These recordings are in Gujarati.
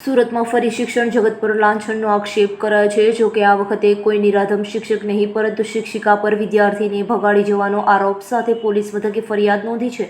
સુરતમાં ફરી શિક્ષણ જગત પર લાંછનનો આક્ષેપ કરાયો છે. જો કે આ વખતે કોઈ નિરાધમ શિક્ષક નહીં, પરંતુ શિક્ષિકા પર વિદ્યાર્થીને ભગાડી જવાનો આરોપ સાથે પોલીસ મથકે ફરિયાદ નોંધી છે.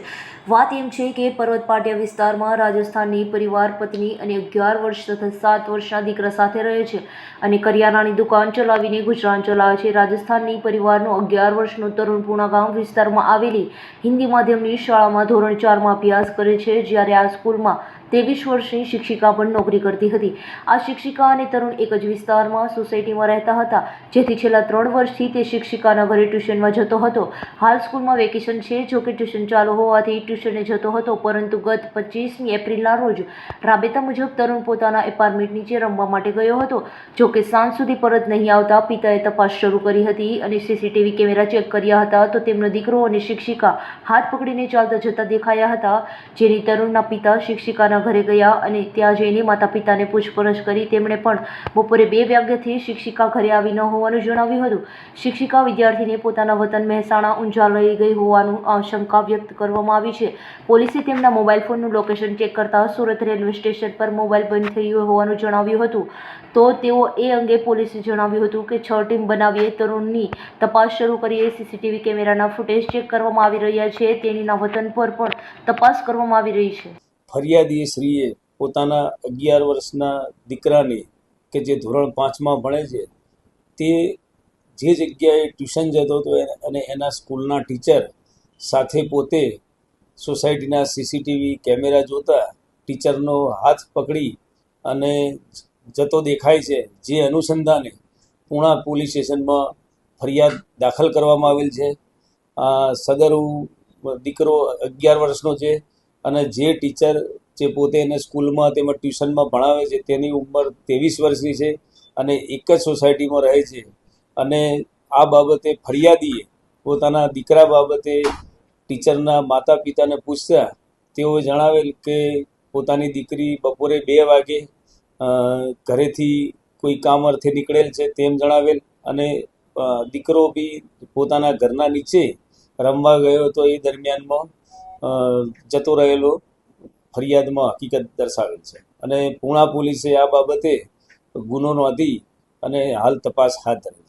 વાત એમ છે કે પર્વત પાટિયા વિસ્તારમાં રાજસ્થાનની પરિવાર, પત્ની અને અગિયાર વર્ષ તથા સાત વર્ષના દીકરા સાથે રહે છે અને કરિયાણાની દુકાન ચલાવીને ગુજરાન ચલાવે છે. રાજસ્થાનની પરિવારનો અગિયાર વર્ષનો તરુણ ગામ વિસ્તારમાં આવેલી હિન્દી માધ્યમની શાળામાં ધોરણ ચારમાં અભ્યાસ કરે છે. જ્યારે આ સ્કૂલમાં ત્રેવીસ વર્ષની શિક્ષિકા પણ નોકરી કરતી હતી. આ શિક્ષિકા અને તરુણ એક જ વિસ્તારમાં સોસાયટીમાં રહેતા હતા. જેથી છેલ્લા ત્રણ વર્ષથી તે શિક્ષિકાના ઘરે ટ્યુશનમાં જતો હતો. હાલ સ્કૂલમાં વેકેશન છે. જો કે ટ્યુશન ચાલુ હોવાથી ટ્યુશને જતો હતો, પરંતુ ગત પચીસમી એપ્રિલના રોજ રાબેતા મુજબ તરુણ પોતાના એપાર્ટમેન્ટ નીચે રમવા માટે ગયો હતો. જો કે સાંજ સુધી પરત નહીં આવતા પિતાએ તપાસ શરૂ કરી હતી અને સીસીટીવી કેમેરા ચેક કર્યા હતા તો તેમનો દીકરો અને શિક્ષિકા હાથ પકડીને ચાલતા જતા દેખાયા હતા. જેની તરુણના પિતા શિક્ષિકાના ઘરે ગયા અને ત્યાં જઈને માતા પિતાને પૂછપરછ કરી. તેમણે પણ બપોરે બે વાગ્યાથી શિક્ષિકા ઘરે આવી ન હોવાનું જણાવ્યું હતું. શિક્ષિકા વિદ્યાર્થીને પોતાના વતન મહેસાણા ઊંઝા લઈ ગઈ હોવાનું આશંકા વ્યક્ત કરવામાં આવી છે. પોલીસે તેમના મોબાઈલ ફોનનું લોકેશન ચેક કરતા સુરત રેલવે સ્ટેશન પર મોબાઈલ બંધ થયું હોવાનું જણાવ્યું હતું. તો તેઓ એ અંગે પોલીસે જણાવ્યું હતું કે, છ ટીમ બનાવીએ, તરુણની તપાસ શરૂ કરીએ. સીસીટીવી કેમેરાના ફૂટેજ ચેક કરવામાં આવી રહ્યા છે. તેણીના વતન પર પણ તપાસ કરવામાં આવી રહી છે. ફરિયાદી શ્રીએ પોતાના અગિયાર વર્ષના દીકરાને કે જે ધોરણ પાંચમાં ભણે છે, તે જે જગ્યાએ ટ્યુશન જતો હતો અને એના સ્કૂલના ટીચર સાથે પોતે સોસાયટીના સીસીટીવી કેમેરા જોતા ટીચરનો હાથ પકડી અને જતો દેખાય છે, જે અનુસંધાને પૂણા પોલીસ સ્ટેશનમાં ફરિયાદ દાખલ કરવામાં આવેલ છે. સદરુ દીકરો અગિયાર વર્ષનો છે અને જે ટીચર જે પોતે એને સ્કૂલમાં તેમજ ટ્યુશનમાં ભણાવે છે, તેની ઉંમર ત્રેવીસ વર્ષની છે અને એક જ સોસાયટીમાં રહે છે. અને આ બાબતે ફરિયાદીએ પોતાના દીકરા બાબતે ટીચરના માતા પિતાને પૂછ્યા. તેઓએ જણાવેલ કે પોતાની દીકરી બપોરે બે વાગે ઘરેથી કોઈ કામ અર્થે નીકળેલ છે તેમ જણાવેલ અને દીકરો બી પોતાના ઘરના નીચે રમવા ગયો હતો એ દરમિયાનમાં. જતો રહેલો ફરિયાદમાં હકીકત દર્શાવેલ છે. અને પૂણા પોલીસે આ બાબતે ગુનો નોંધી અને હાલ તપાસ હાથ ધરી